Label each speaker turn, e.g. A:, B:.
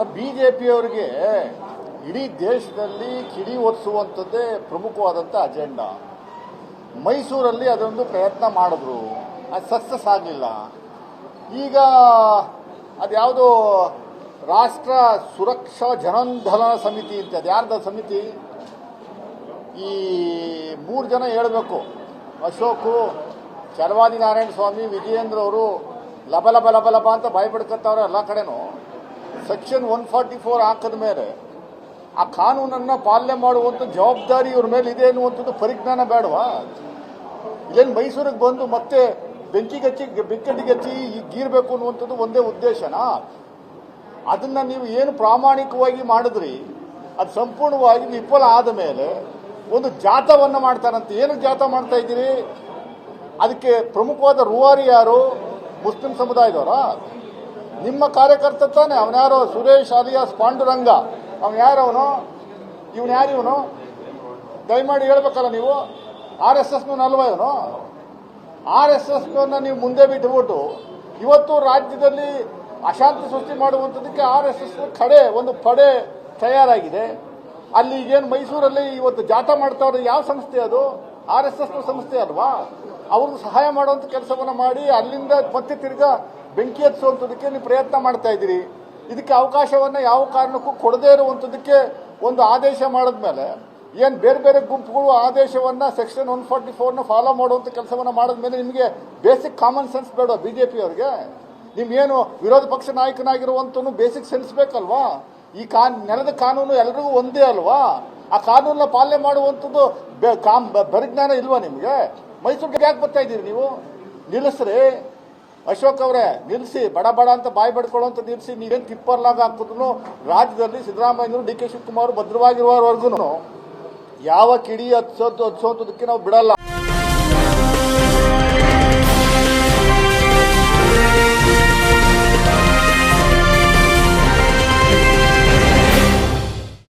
A: ಅಲ್ಲ B J ಪಿಯವರಿಗೆ ಇಡೀ ದೇಶದಲ್ಲಿ ಕಿಡಿ ಒರೆಸುವಂಥದ್ದೇ ಪ್ರಮುಖವಾದಂಥ ಅಜೆಂಡಾ. ಮೈಸೂರಲ್ಲಿ ಅದೊಂದು ಪ್ರಯತ್ನ ಮಾಡಿದ್ರು. ಅದು ಸಕ್ಸಸ್ ಆಗಲಿಲ್ಲ. ಈಗ ಅದ್ಯಾವುದೋ ರಾಷ್ಟ್ರ ಸುರಕ್ಷಾ ಜನಾಂದೋಲನ ಸಮಿತಿ ಅಂತ, ಅದು ಯಾರ್ದ ಸಮಿತಿ? ಈ ಮೂರು ಜನ ಹೇಳಬೇಕು. ಅಶೋಕು, ಚರವಾದಿ ನಾರಾಯಣ ಸ್ವಾಮಿ ವಿಜಯೇಂದ್ರ ಅವರು ಲಬ ಲಬ ಅಂತ ಭಯಪಡ್ಕೊತಾವ್ರೆ ಎಲ್ಲ ಕಡೆನೂ. ಸೆಕ್ಷನ್ ಒನ್ ಫಾರ್ಟಿ ಫೋರ್ ಹಾಕದ ಮೇಲೆ ಆ ಕಾನೂನನ್ನು ಪಾಲನೆ ಮಾಡುವಂಥ ಜವಾಬ್ದಾರಿ ಇವ್ರ ಮೇಲೆ ಇದೆ ಅನ್ನುವಂಥದ್ದು ಪರಿಜ್ಞಾನ ಬೇಡವಾ? ಇಲ್ಲೇನು ಮೈಸೂರಿಗೆ ಬಂದು ಮತ್ತೆ ಬೆಂಕಿ ಬೆಂಕಿಗಚ್ಚಿ ಈ ಗೀರ್ಬೇಕು ಅನ್ನುವಂಥದ್ದು ಒಂದೇ ಉದ್ದೇಶನಾ? ಅದನ್ನ ನೀವು ಏನು ಪ್ರಾಮಾಣಿಕವಾಗಿ ಮಾಡಿದ್ರಿ, ಅದು ಸಂಪೂರ್ಣವಾಗಿ ವಿಫಲ ಆದ ಮೇಲೆ ಒಂದು ಜಾಥವನ್ನ ಮಾಡ್ತಾರಂತೆ. ಏನು ಜಾಥ ಮಾಡ್ತಾ ಇದ್ದೀರಿ? ಅದಕ್ಕೆ ಪ್ರಮುಖವಾದ ರೂವಾರಿ ಯಾರು? ಮುಸ್ಲಿಂ ಸಮುದಾಯದವರ? ನಿಮ್ಮ ಕಾರ್ಯಕರ್ತ ತಾನೆ. ಅವನ್ಯಾರೋ ಸುರೇಶ್ ಅಲಿಯಾಸ್ ಪಾಂಡುರಂಗ. ಅವನು ಯಾರವನು? ಇವನು ಯಾರು ಇವನು ದಯಮಾಡಿ ಹೇಳ್ಬೇಕಲ್ಲ ನೀವು? ಆರ್ ಎಸ್ ಎಸ್ ಅಲ್ವಾ ಇವನು ಆರ್ ಎಸ್ ಎಸ್ನ ನೀವು ಮುಂದೆ ಬಿಟ್ಟುಬಿಟ್ಟು ಇವತ್ತು ರಾಜ್ಯದಲ್ಲಿ ಅಶಾಂತಿ ಸೃಷ್ಟಿ ಮಾಡುವಂಥದ್ದಕ್ಕೆ ಆರ್ ಎಸ್ ಎಸ್ ಕಡೆ ಒಂದು ಪಡೆ ತಯಾರಾಗಿದೆ. ಅಲ್ಲಿ ಈಗೇನು ಮೈಸೂರಲ್ಲಿ ಇವತ್ತು ಜಾಥಾ ಮಾಡ್ತಾವ್ರೆ ಯಾವ ಸಂಸ್ಥೆ ಅದು? ಆರ್ ಎಸ್ ಎಸ್ ಸಂಸ್ಥೆ ಅಲ್ವಾ? ಅವ್ರಿಗೆ ಸಹಾಯ ಮಾಡುವಂಥ ಕೆಲಸವನ್ನ ಮಾಡಿ ಅಲ್ಲಿಂದ ಮತ್ತೆ ತಿರ್ಗಾ ಬೆಂಕಿ ಹಚ್ಚುವಂಥದ್ದಕ್ಕೆ ನೀವು ಪ್ರಯತ್ನ ಮಾಡ್ತಾ ಇದ್ದೀರಿ. ಇದಕ್ಕೆ ಅವಕಾಶವನ್ನ ಯಾವ ಕಾರಣಕ್ಕೂ ಕೊಡದೇ ಇರುವಂಥದ್ದಕ್ಕೆ ಒಂದು ಆದೇಶ ಮಾಡಿದ್ಮೇಲೆ ಏನು ಬೇರೆ ಬೇರೆ ಗುಂಪುಗಳು ಆದೇಶವನ್ನ ಸೆಕ್ಷನ್ ಒನ್ ಫಾರ್ಟಿ ಫೋರ್ನ ಫಾಲೋ ಮಾಡುವಂಥ ಕೆಲಸವನ್ನ ಮಾಡಿದ್ಮೇಲೆ ನಿಮಗೆ ಬೇಸಿಕ್ ಕಾಮನ್ ಸೆನ್ಸ್ ಬೇಡ ಬಿಜೆಪಿ ನೀವು ಏನು ವಿರೋಧ ಪಕ್ಷ ನಾಯಕನಾಗಿರುವಂತನು ಬೇಸಿಕ್ ಸೆನ್ಸ್ ಬೇಕಲ್ವಾ? ಈ ಕಾ ನೆಲದ ಕಾನೂನು ಎಲ್ರಿಗೂ ಒಂದೇ ಅಲ್ವಾ? ಆ ಕಾನೂನನ್ನ ಪಾಲನೆ ಮಾಡುವಂಥದ್ದು ಬೆ- ಕಾಮ್, ಬ- ಪರಿಜ್ಞಾನ ಇಲ್ವಾ ನಿಮಗೆ? ಮೈಸೂರಿಗೆ ಯಾಕೆ ಬರ್ತಾ ಇದ್ದೀರಿ ನೀವು? ನಿಲ್ಲಿಸ್ರಿ. ಅಶೋಕ್ ಅವರೇ ನಿಲ್ಲಿಸಿ ಬಡ ಬಡ ಅಂತ ಬಾಯಿ ಬಡ್ಕೊಳ್ಳುವಂತ ನಿಲ್ಲಿಸಿ ನೀವೇನು ತಿಪ್ಪರ್ಲಾಗ ಹಾಕಿದ್ರು ರಾಜ್ಯದಲ್ಲಿ ಸಿದ್ದರಾಮಯ್ಯನವರು ಡಿ ಕೆ ಶಿವಕುಮಾರ್ ಭದ್ರವಾಗಿರುವವರೆಗೂ ಯಾವ ಕಿಡಿ ಹಚ್ಚೋದು ಹಚ್ಚೋದಕ್ಕೆ ನಾವು ಬಿಡಲ್ಲ.